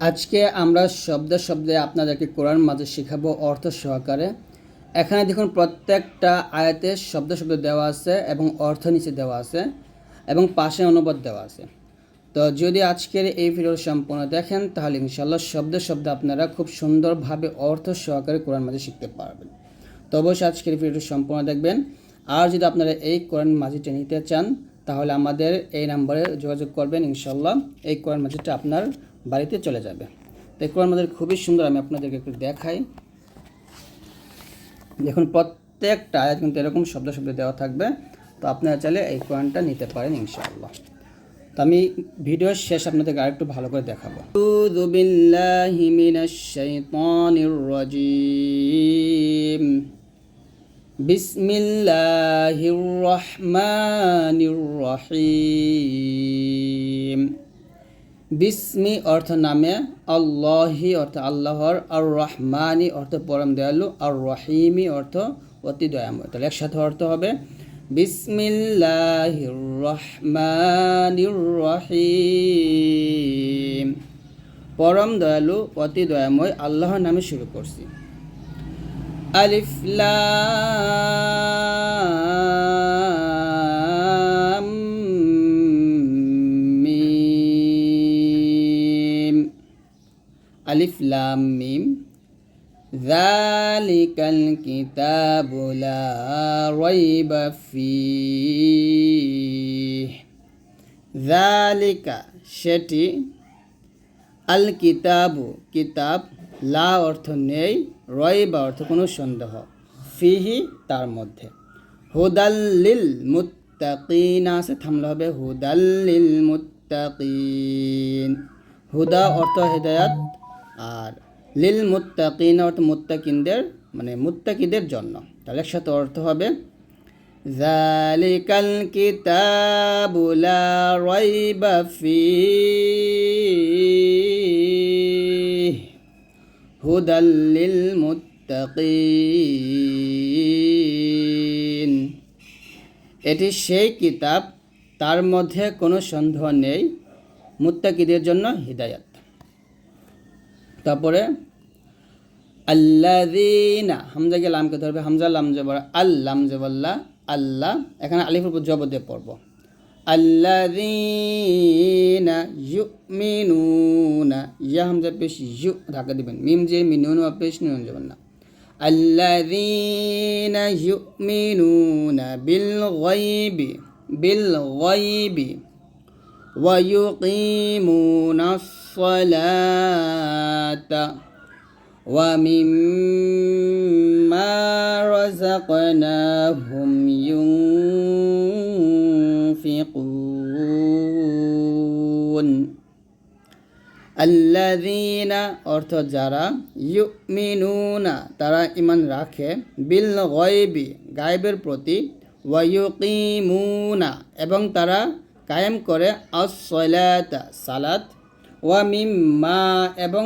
আজকে আমরা শব্দে শব্দে আপনাদেরকে কোরআন মাঝে শেখাবো অর্থ সহকারে। এখানে দেখুন প্রত্যেকটা আয়াতে শব্দ শব্দ দেওয়া আছে এবং অর্থ নিচে দেওয়া আছে এবং পাশে অনুবাদ দেওয়া আছে। তো যদি আজকের এই ভিডিও সম্পূর্ণ দেখেন, তাহলে ইনশাল্লাহ শব্দে শব্দে আপনারা খুব সুন্দরভাবে অর্থ সহকারে কোরআন মাঝে শিখতে পারবেন। তো অবশ্যই আজকের ভিডিওটি সম্পূর্ণ দেখবেন। আর যদি আপনারা এই কোরআন মাঝিটা নিতে চান, তাহলে আমাদের এই নাম্বারে যোগাযোগ করবেন ইনশাল্লাহ এই কোরআন মাঝিটা আপনার বাড়িতে চলে যাবে। তো এই কোরআন মাঝির খুবই সুন্দর, আমি আপনাদেরকে একটু দেখাই। দেখুন প্রত্যেকটা আয়াত কিন্তু এরকম শব্দ শব্দ দেওয়া থাকবে। তো আপনারা চাইলে এই কোরআনটা নিতে পারেন ইনশাআল্লাহ। তো আমি ভিডিওর শেষ আপনাদেরকে আরেকটু ভালো করে দেখাবো। বিসমিল্লাহির রহমানির রহিম। বিসমি অর্থ নামে আল্লাহি অর্থ আল্লাহর আর রহমানি অর্থ পরম দয়ালু আর রহিমি অর্থ অতি দয়াময়। তাহলে একসাথে অর্থ হবে বিসমিল্লাহির রহমানির রহিম পরম দয়ালু, অতি দয়াময়, আল্লাহর নামে শুরু করছি। আলিফ আলিফ লাম মিম জালিকাল কিতাবুলা রইবা ফি জালিকা সেটি আল কিতাবু, কিতাব, লা অর্থ নেই রয় বা অর্থ কোনো সন্দেহ। ফিহি, তার মধ্যে। হুদাল্লিল মুত্তাকিন আছে, থামলে হবে হুদাল্লিল মুত্তাকিন। হুদা অর্থ হেদায়াত আর লিল মুত্তাকিন অর্থ মুত্তাকিনদের মানে মুত্তাকিদের জন্য। তাহলে একসাথে অর্থ হবে জালিকাল কিতাবুলা রাইবা ফি লিল মুত্তাকিন। এটি সেই কিতাব, তার মধ্যে কোনো সন্দেহ নেই, মুত্তাকিদের জন্য হৃদায়ত। তারপরে আল্লাদিনা হামজাকে লামকে ধরবে, হামজা লাম জবর আল্লাম জবল্লা আল্লাহ এখানে আলিফের উপর জবর দিয়ে পড়ব। আল্লাদিনা ইউমিনুনা, ইয়া হামজা পেশ ইউ ঢাকা দিবেন। মিম যে মিনুন পেশ নুন যাবেন না। আল্লাদিনা ইউমিনুনা বিল গায়বি বিল গায়বি ويقيمون الصلاة ومما رزقناهم ينفقون الذين অর্থ যারা ইউমিনুনা তারা ইমান রাখে বিল গয়বি গায়েবের প্রতি ওয়ায়ুকিমুনা এবং তারা কায়েম করে আসলাতা সালাত ওয়া মিম্মা এবং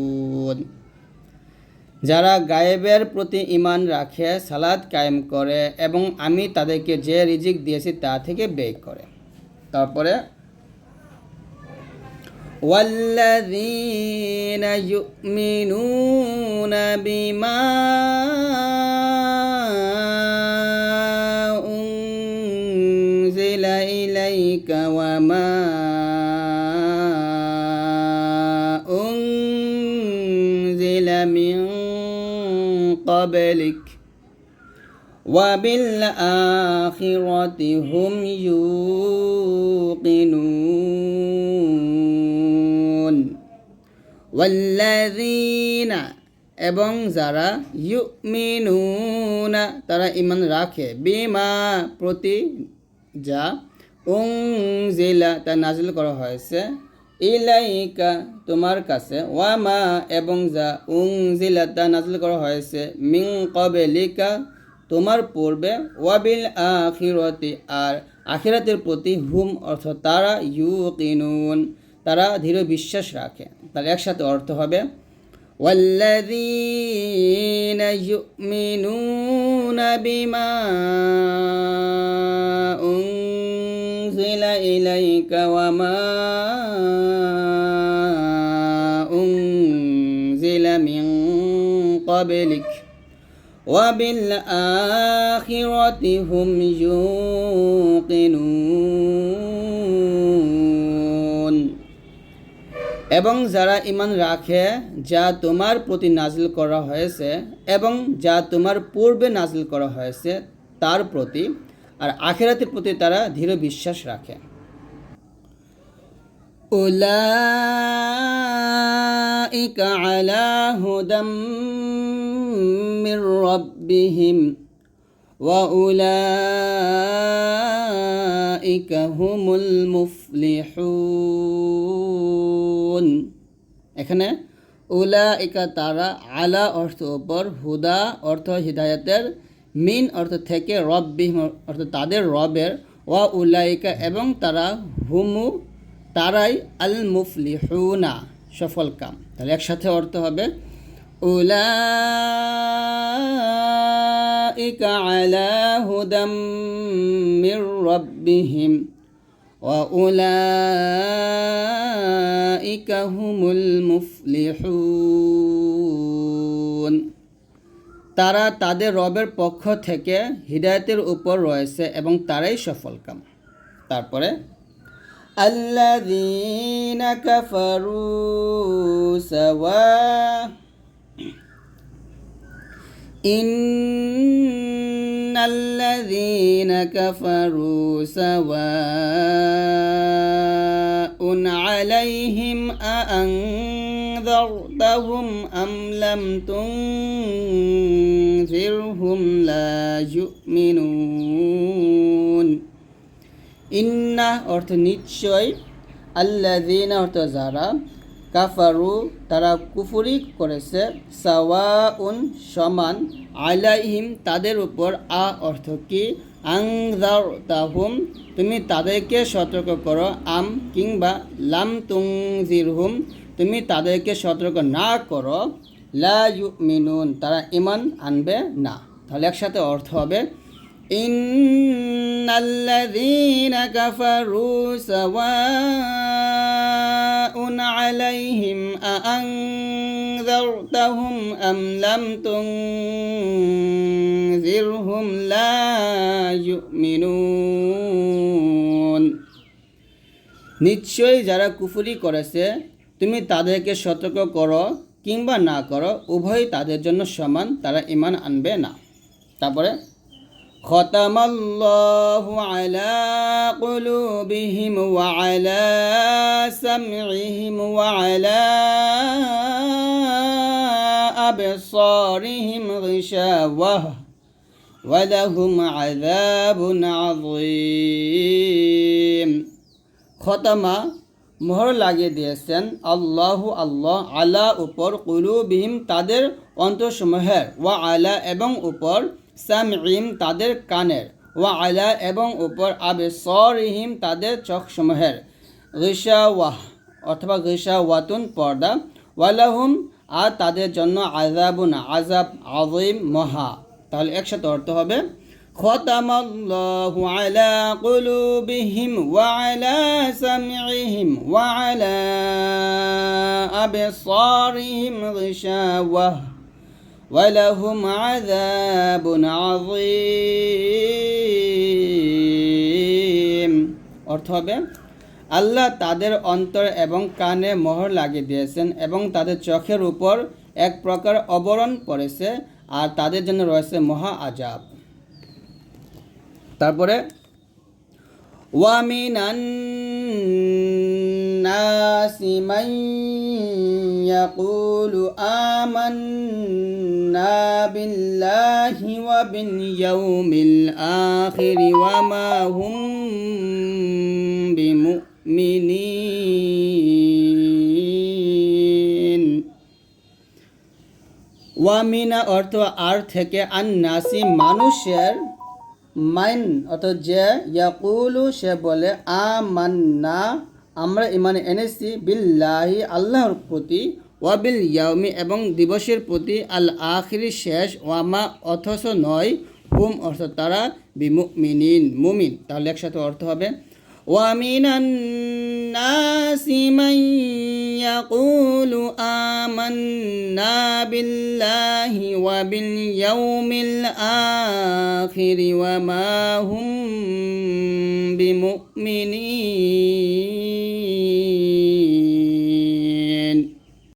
যারা গায়েবের প্রতি ইমান রাখে সালাদ কায়েম করে এবং আমি তাদেরকে যে রিজিক দিয়েছি তা থেকে ব্যয় করে তারপরে والذين يؤمنون بما أنزل إليك وما قبلك وبالآخرة هم يوقنون والذين এবং যারা ইউমিনুনা তারা ইমান রাখে বিমা প্রতি যা উং জিলা তা নাজিল করা হয়েছে ইলাইকা তোমার কাছে ওয়ামা এবং যা উংজিলাতা নাজল করা হয়েছে মিং কবেলিকা তোমার পূর্বে ওয়াবিল আখিরতি আর আখিরাতের প্রতি হুম অর্থ তারা ইউ কিনুন তারা দৃঢ় বিশ্বাস রাখে তাহলে একসাথে অর্থ হবে والذين يؤمنون بما أنزل إليك وما قبلك وبالآخرة هم يوقنون এবং যারা ইমান রাখে যা তোমার প্রতি নাজিল করা হয়েছে এবং যা তোমার পূর্বে নাজিল করা হয়েছে তার প্রতি আর আখেরাতের প্রতি তারা দৃঢ় বিশ্বাস রাখে أولئك على هدى من ربهم وأولئك هم المفلحون এখানে উলাইকা তারা আলা অর্থ ওপর হুদা অর্থ হিদায়তের মিন অর্থ থেকে রব্বিহিম অর্থ তাদের রবের ওয়া উলাইকা এবং তারা হুমু তারাই আল মুফলিহুনা সফল কাম তাহলে একসাথে অর্থ হবে أولئك على هدى من ربهم وأولئك هم المفلحون তারা তাদের রবের পক্ষ থেকে হৃদায়তের উপর রয়েছে এবং তারাই সফল কাম তারপরে الذين كفروا سواء إن الذين كفروا سواء عليهم أأنذرتهم أم لم تنذرهم لا يؤمنون ইন্না অর্থ নিশ্চয় আল্লাদিনা অর্থ যারা কাফারু, তারা কুফুরি করেছে, সাওয়াউন সমান আলাইহিম, তাদের উপর আ অর্থ কি? আংজার তাহুম তুমি তাদেরকে সতর্ক করো, আম কিংবা লাম তুংজিরহুম তুমি তাদেরকে সতর্ক না করো, লা মিনুন তারা ইমান আনবে না। তাহলে একসাথে অর্থ হবে إن الذين كفروا سواء عليهم أأنذرتهم أم لم تنذرهم لا يؤمنون নিশ্চয়ই যারা কুফুরি করেছে তুমি তাদেরকে সতর্ক করো কিংবা না করো উভয় তাদের জন্য সমান তারা ইমান আনবে না তারপরে ختم الله على قلوبهم وعلى سمعهم وعلى أبصارهم غشاوة ولهم عذاب عظيم ختم মোহর লাগিয়ে দিয়েছেন আল্লাহ আল্লাহ আলা উপর কুলুবিহিম তাদের অন্তঃসমূহের ওয়া আলা এবং উপর সামঈম তাদের কানের ওয়া আলা এবং উপর আবে সরিহিম তাদের চোখসমূহের গিসাওয়াহ অথবা গিসাওয়াতুন পর্দা ওয়ালাহুম আর তাদের জন্য আজাবুন আজাব আযীম মহা তাহলে একসাথে অর্থ হবে ختم الله على قلوبهم وعلى سمعهم وعلى أبصارهم غشاوة ولهم عذاب عظيم অর্থ হবে আল্লাহ তাদের অন্তর এবং কানে মোহর লাগিয়ে দিয়েছেন এবং তাদের চোখের উপর এক প্রকার অবরণ পড়েছে আর তাদের জন্য রয়েছে মহা আজাব তারপরে ومن الناس من يقول آمنا بالله وباليوم الآخر وما هم بمؤمنين ওয়ামিনা অর্থ আর থেকে আন্নাসি মাইন অর্থাৎ যে ইয়াকুলু সে বলে আমান্না আমরা ইমানে এনেছি বিল্লাহি আল্লাহর প্রতি ওয়াবিল ইয়াউমি এবং দিবসের প্রতি আল আখিরি শেষ ওয়ামা অথচ নয় হুম অর্থ তারা বিমুমিনিন মুমিন তাহলে একসাথে অর্থ হবে ومن الناس من يقول آمنا بالله وباليوم الآخر وما هم بمؤمنين